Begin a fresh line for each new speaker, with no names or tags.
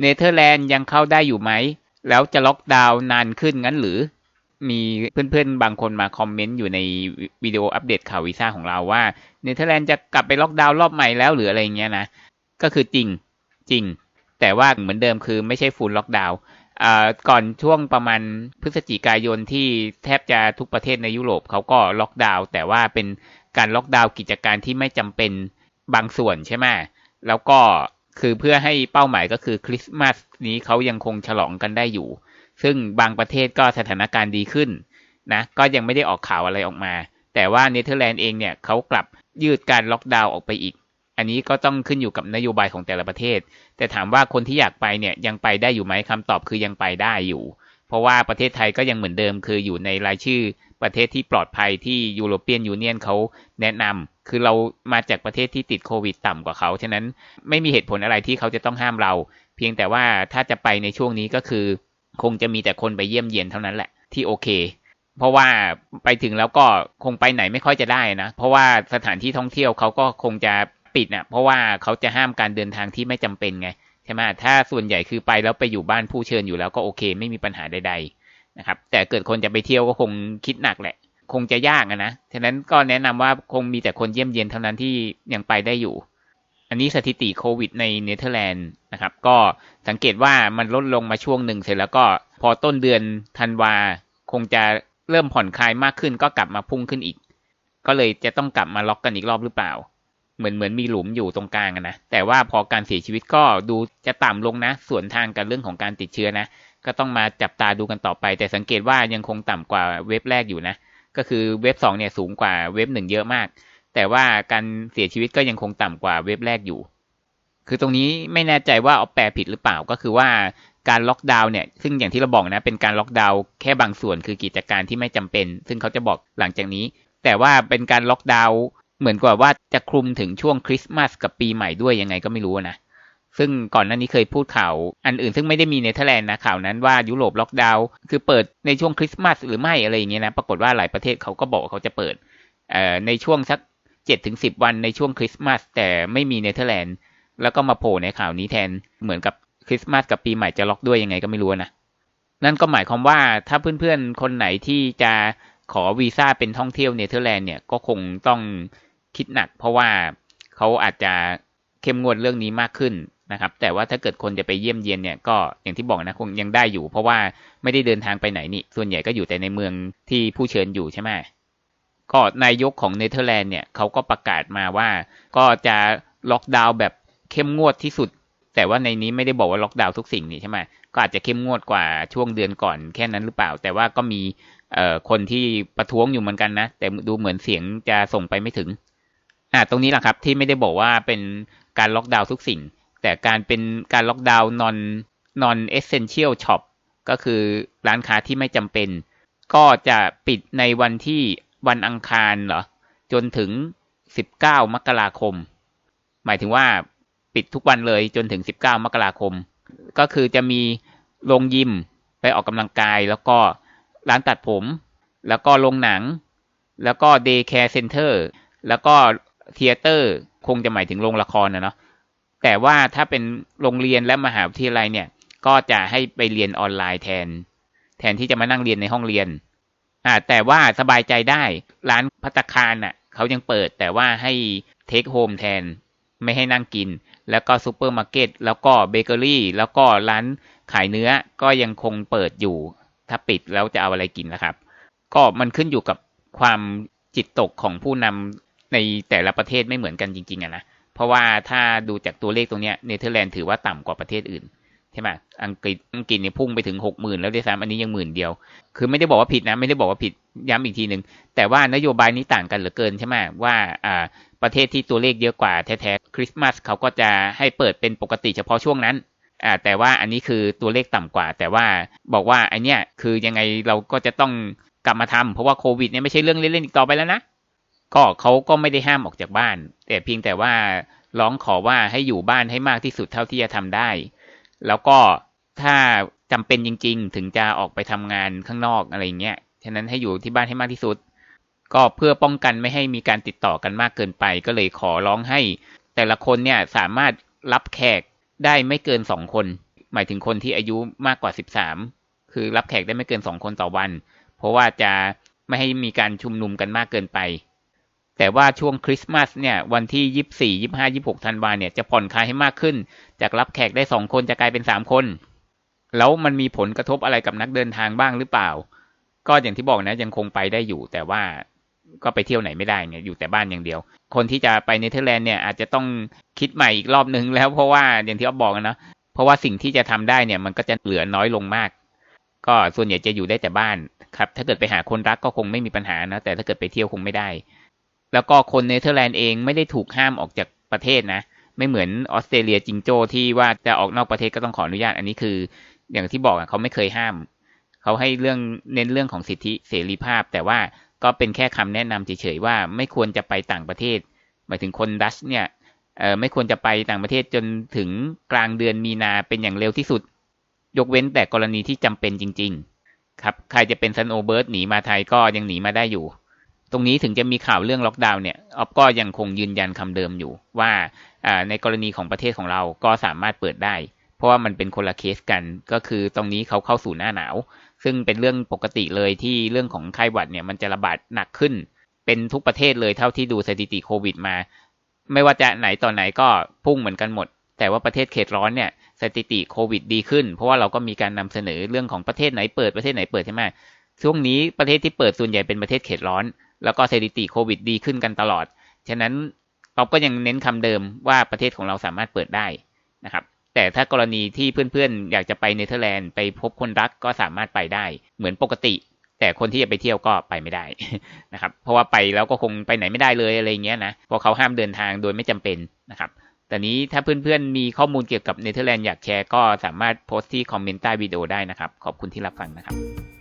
เนเธอร์แลนด์ยังเข้าได้อยู่ไหม แล้วจะล็อกดาวน์นานขึ้นงั้นหรือ มีเพื่อนๆ บางคนมาคอมเมนต์อยู่ในวิดีโออัปเดตข่าววีซ่าของเราว่าเนเธอร์แลนด์จะกลับไปล็อกดาวน์รอบใหม่แล้วหรืออะไรเงี้ยนะ ก็คือจริงจริง แต่ว่าเหมือนเดิมคือไม่ใช่ฟูลล็อกดาวน์ก่อนช่วงประมาณพฤศจิกายนที่แทบจะทุกประเทศในยุโรปเขาก็ล็อกดาวน์แต่ว่าเป็นการล็อกดาวน์กิจการที่ไม่จำเป็นบางส่วนใช่ไหมแล้วก็ คือเพื่อให้เป้าหมายก็คือคริสต์มาสนี้เขายังคงฉลองกันได้อยู่ ซึ่งบางประเทศก็สถานการณ์ดีขึ้นนะก็ยังไม่ได้ออกข่าวอะไรออกมา แต่ว่าเนเธอร์แลนด์เองเนี่ยเขากลับยืดการล็อกดาวน์ออกไปอีก อันนี้ก็ต้องขึ้นอยู่กับนโยบายของแต่ละประเทศ แต่ถามว่าคนที่อยากไปเนี่ยยังไปได้อยู่ไหมคำตอบคือยังไปได้อยู่ เพราะว่าประเทศไทยก็ยังเหมือนเดิมคืออยู่ในรายชื่อ ประเทศที่ปลอดภัยที่ยูโรเปียนยูเนียนเขาแนะนำคือเรามาจากประเทศที่ติดโควิดต่ำกว่าเขา ฉะนั้นไม่มีเหตุผลอะไรที่เขาจะต้องห้ามเรา เพียงแต่ว่าถ้าจะไปในช่วงนี้ก็คือ คงจะมีแต่คนไปเยี่ยมเยียนเท่านั้นแหละที่โอเค เพราะว่าไปถึงแล้วก็คงไปไหนไม่ค่อยจะได้นะ เพราะว่าสถานที่ท่องเที่ยวเขาก็คงจะปิดนะ่ะเพราะว่าเขาจะห้ามการเดินทางที่ไม่จำเป็นไงใช่ไหมถ้าส่วนใหญ่คือไปแล้วไปอยู่บ้านผู้เชิญอยู่แล้วก็โอเค ไม่มีปัญหาใด ๆ นะครับ แต่เกิดคนจะไปเที่ยวก็คงคิดหนักแหละ คงจะยากนะฉะนั้นก็แนะนำว่าคงมีแต่คนเยี่ยมเยียนเท่านั้นที่ยังไปได้อยู่ อันนี้สถิติโควิดในเนเธอร์แลนด์นะครับ ก็สังเกตว่ามันลดลงมาช่วงหนึ่งเสร็จแล้วก็พอต้นเดือนธันวาคงจะเริ่มผ่อนคลายมากขึ้นก็กลับมาพุ่งขึ้นอีก ก็เลยจะต้องกลับมาล็อกกันอีกรอบหรือเปล่า เหมือนเหมือนมีหลุมอยู่ตรงกลางนะแต่ว่าพอการเสียชีวิตก็ดูจะต่ำลงนะ ส่วนทางกับเรื่องของการติดเชื้อนะ ก็ต้องมาจับตาดูกันต่อไป แต่สังเกตว่ายังคงต่ำกว่าเว็บแรกอยู่นะ ก็คือเว็บสองเนี่ยสูงกว่าเว็บหนึ่งเยอะมาก แต่ว่าการเสียชีวิตก็ยังคงต่ำกว่าเว็บแรกอยู่ คือตรงนี้ไม่แน่ใจว่าเอาแปลผิดหรือเปล่าก็คือว่าการล็อกดาวน์เนี่ยซึ่งอย่างที่เราบอกนะเป็นการล็อกดาวน์แค่บางส่วนคือกิจการที่ไม่จำเป็น ซึ่งเขาจะบอกหลังจากนี้ แต่ว่าเป็นการล็อกดาวน์ เหมือนกับว่าจะคลุมถึงช่วงคริสต์มาสกับปีใหม่ด้วยยังไงก็ไม่รู้นะซึ่งก่อนหน้านี้เคยพูดข่าว อันอื่นซึ่งไม่ได้มีเนเธอร์แลนด์นะข่าวนั้นว่ายุโรปล็อกดาวน์คือเปิดในช่วงคริสต์มาสหรือไม่อะไรอย่างเงี้ยนะปรากฏว่าหลายประเทศเขาก็บอกว่าเขาจะเปิดในช่วงสักเจ็ดถึงสิบวันในช่วงคริสต์มาสแต่ไม่มีเนเธอร์แลนด์แล้วก็มาโผล่ในข่าวนี้แทนเหมือนกับคริสต์มาสกับปีใหม่จะล็อกด้วยยังไงก็ไม่รู้นะนั่นก็หมายความว่าถ้าเพื่อนๆคนไหนที่จะ ขอวีซ่าเป็นท่องเที่ยวเนเธอร์แลนด์เนี่ยก็คงต้องคิดหนัก เพราะว่าเขาอาจจะเข้มงวดเรื่องนี้มากขึ้นนะครับ แต่ว่าถ้าเกิดคนจะไปเยี่ยมเยียนเนี่ยก็อย่างที่บอกนะคงยังได้อยู่ เพราะว่าไม่ได้เดินทางไปไหนนี่ ส่วนใหญ่ก็อยู่แต่ในเมืองที่ผู้เชิญอยู่ใช่ไหมก็นายกของเนเธอร์แลนด์เนี่ยเขาก็ประกาศมาว่า ก็จะล็อกดาวน์แบบเข้มงวดที่สุด แต่ว่าในนี้ไม่ได้บอกว่าล็อกดาวน์ทุกสิ่งนี่ใช่ไหมก็อาจจะเข้มงวดกว่าช่วงเดือนก่อนแค่นั้นหรือเปล่า แต่ว่าก็มี คนที่ประท้วงอยู่เหมือนกันนะ แต่ดูเหมือนเสียงจะส่งไปไม่ถึง อ่าตรงนี้แหละครับที่ไม่ได้บอกว่าเป็นการล็อกดาวน์ทุกสิ่ง แต่การเป็นการล็อกดาวน์ non non essential shop ก็คือร้านค้าที่ไม่จำเป็น ก็จะปิดในวันที่วันอังคารเหรอ จนถึง 19 มกราคม หมายถึงว่าปิดทุกวันเลยจนถึง 19 มกราคม ก็คือจะมีโรงยิมไปออกกำลังกายแล้วก็ ร้านตัดผม แล้วก็โรงหนัง แล้วก็เดย์แคร์เซ็นเตอร์แล้วก็เทเตอร์คงจะหมายถึงโรงละครนะเนาะแต่ว่าถ้าเป็นโรงเรียนและมหาวิทยาลัยเนี่ย ก็จะให้ไปเรียนออนไลน์แทน แทนที่จะมานั่งเรียนในห้องเรียนอ่าแต่ว่าสบายใจได้ร้านพัตคารน่ะเขายังเปิดแต่ว่าให้เทคโฮมแทน ไม่ให้นั่งกิน แล้วก็ซูเปอร์มาร์เก็ตแล้วก็เบเกอรี่ แล้วก็ร้านขายเนื้อก็ยังคงเปิดอยู่ ถ้าปิดแล้วจะเอาอะไรกินนะครับ ก็มันขึ้นอยู่กับความจิตตกของผู้นำในแต่ละประเทศไม่เหมือนกันจริงๆอะนะเพราะว่าถ้าดูจากตัวเลขตรงนี้เนเธอร์แลนด์ถือว่าต่ำกว่าประเทศอื่นใช่ไหมอังกฤษอังกฤษเนี่ยพุ่งไปถึงหกหมื่นแล้วด้วยซ้ำอันนี้ยังหมื่นเดียว คือไม่ได้บอกว่าผิดนะไม่ได้บอกว่าผิดย้ำอีกทีหนึ่งแต่ว่านโยบายนี้ต่างกันเหลือเกินใช่ไหมว่าอ่าประเทศที่ตัวเลขเยอะกว่าแท้ๆคริสต์มาสเขาก็จะให้เปิดเป็นปกติเฉพาะช่วงนั้น อ่าแต่ว่าอันนี้คือตัวเลขต่ำกว่า แต่ว่าบอกว่าไอเนี้ยคือยังไงเราก็จะต้องกลับมาทำเพราะว่าโควิดเนี่ยไม่ใช่เรื่องเล่นๆอีกต่อไปแล้วนะก็เขาก็ไม่ได้ห้ามออกจากบ้าน แต่เพียงแต่ว่าร้องขอว่าให้อยู่บ้านให้มากที่สุดเท่าที่จะทำได้ แล้วก็ถ้าจำเป็นจริง ๆ ถึงจะออกไปทำงานข้างนอกอะไรเงี้ยฉะนั้นให้อยู่ที่บ้านให้มากที่สุด ก็เพื่อป้องกันไม่ให้มีการติดต่อกันมากเกินไป ก็เลยขอร้องให้ แต่ละคนเนี่ยสามารถรับแขก ได้ไม่เกินสองคน หมายถึงคนที่อายุมากกว่า13คือรับแขกได้ไม่เกิน2คนต่อวัน เพราะว่าจะไม่ให้มีการชุมนุมกันมากเกินไป แต่ว่าช่วงคริสต์มาสเนี่ยวันที่24 25 26ธันวาเนี่ยจะผ่อนคลายให้มากขึ้น จากรับแขกได้2คนจะกลายเป็น3คน แล้วมันมีผลกระทบอะไรกับนักเดินทางบ้างหรือเปล่า ก็อย่างที่บอกนะยังคงไปได้อยู่ แต่ว่าก็ไปเที่ยวไหนไม่ได้ไงอยู่แต่บ้านอย่างเดียว คนที่จะไปเนเธอร์แลนด์เนี่ยอาจจะต้องคิดใหม่อีกรอบนึงแล้วเพราะว่าอย่างที่อ๊อฟบอกนะเพราะว่าสิ่งที่จะทำได้เนี่ยมันก็จะเหลือน้อยลงมาก ก็ส่วนใหญ่จะอยู่ได้แต่บ้านครับ ถ้าเกิดไปหาคนรักก็คงไม่มีปัญหานะแต่ถ้าเกิดไปเที่ยวคงไม่ได้ แล้วก็คนเนเธอร์แลนด์เองไม่ได้ถูกห้ามออกจากประเทศนะ ไม่เหมือนออสเตรเลียจิงโจ้ที่ว่าจะออกนอกประเทศก็ต้องขออนุญาต อันนี้คือ อย่างที่บอกเขาไม่เคยห้าม เขาให้เรื่องเน้นเรื่องของสิทธิเสรีภาพ แต่ว่าก็เป็นแค่คำแนะนำเฉยๆว่าไม่ควรจะไปต่างประเทศ หมายถึงคนดัชเนี่ยเออไม่ควรจะไปต่างประเทศจนถึงกลางเดือนมีนาเป็นอย่างเร็วที่สุด ยกเว้นแต่กรณีที่จำเป็นจริง ๆ ครับ ใครจะเป็นซันโอเบิร์ตหนีมาไทยก็ยังหนีมาได้อยู่ ตรงนี้ถึงจะมีข่าวเรื่องล็อกดาวน์เนี่ยออฟก็ยังคงยืนยันคำเดิมอยู่ ว่าในกรณีของประเทศของเราก็สามารถเปิดได้ เพราะว่ามันเป็นคนละเคสกัน ก็คือตรงนี้เขาเข้าสู่หน้าหนาว ซึ่งเป็นเรื่องปกติเลยที่เรื่องของไข้หวัดเนี่ยมันจะระบาดหนักขึ้น เป็นทุกประเทศเลยเท่าที่ดูสถิติโควิดมา ไม่ว่าจะไหนต่อไหนก็พุ่งเหมือนกันหมด แต่ว่าประเทศเขตร้อนเนี่ยสถิติโควิดดีขึ้น เพราะว่าเราก็มีการนำเสนอเรื่องของประเทศไหนเปิดประเทศไหนเปิดใช่ไหมช่วงนี้ประเทศที่เปิดส่วนใหญ่เป็นประเทศเขตร้อน แล้วก็สถิติโควิดดีขึ้นกันตลอด ฉะนั้นเราก็ยังเน้นคำเดิมว่าประเทศของเราสามารถเปิดได้นะครับ แต่ถ้ากรณีที่เพื่อนๆ อยากจะไปเนเธอร์แลนด์ไปพบคนรักก็สามารถไปได้เหมือนปกติ แต่คนที่จะไปเที่ยวก็ไปไม่ได้นะครับ เพราะว่าไปแล้วก็คงไปไหนไม่ได้เลยอะไรเงี้ยนะเพราะเขาห้ามเดินทางโดยไม่จำเป็นนะครับแต่นี้ถ้าเพื่อนๆ มีข้อมูลเกี่ยวกับเนเธอร์แลนด์อยากแชร์ก็สามารถโพสต์ที่คอมเมนต์ใต้วิดีโอได้นะครับ ขอบคุณที่รับฟังนะครับ